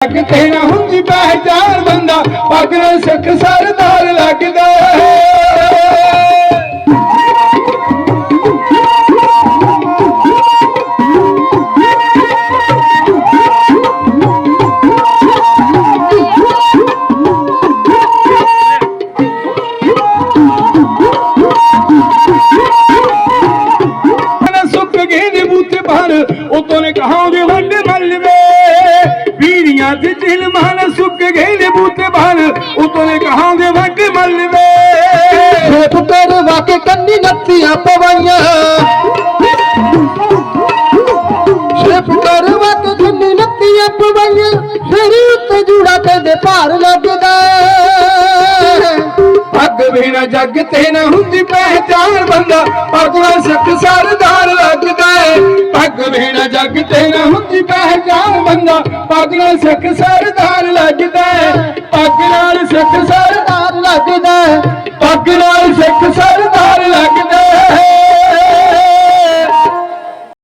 ਕਿਤੇ ਨਾ ਹੁੰਦੀ ਪਹਿਚਾਨ ਬੰਦਾ, ਪੱਗ ਨਾਲ ਸਿੱਖ ਸਰਦਾਰ ਲੱਗਦਾ ਨਾ ਸੁੱਕ ਗਏ ਨੇ ਬੂਤੇ ਪਰ, ਉਤੋਂ ਨੇ ਕਹਾ ਪੀੜੀਆਂ ਤੇ ਦਿਲ ਮਨ ਸੁੱਕ ਗਏ ਨੇ ਬੂਤੇ ਪਰ ਉਤੋਂ ਨੇ ਕਹਾਉਂਦੇ ਵੰਡ ਮਲਵੇ ਛੇਪ ਤੇਰੇ ਵਾਕੇ ਕੰਨੀ ਨੱਤੀਆਂ ਪਵਾਈਆਂ। ਛੇਪ ਨੱਤੀਆਂ ਪਵਾਈਆਂ। ਸਿਰੀ ਉੱਤੇ ਜੂੜਾ ਤੇ ਭਾਰ ਲੱਗਦਾ। ਅੱਗ ਪੱਗ ਨਾ ਜੱਗ ਤੇ ਨਾ ਹੁੰਦੀ ਪਹਿਚਾਨ ਬੰਦਾ। ਪੱਗ ਨਾਲ ਸਿੱਖ ਪੱਗ ਬਿਨਾ ਜੱਗ ਤੇਰਾ ਹੁੰਦੀ ਹੁੰਦੀ ਪਹਿਚਾਨ ਬੰਦਾ। ਪੱਗ ਨਾਲ ਸਿੱਖ ਸਰਦਾਰ ਲੱਗਦਾ ਪੱਗ ਨਾਲ ਸਿੱਖ ਸਰਦਾਰ ਲੱਗਦਾ ਪੱਗ ਨਾਲ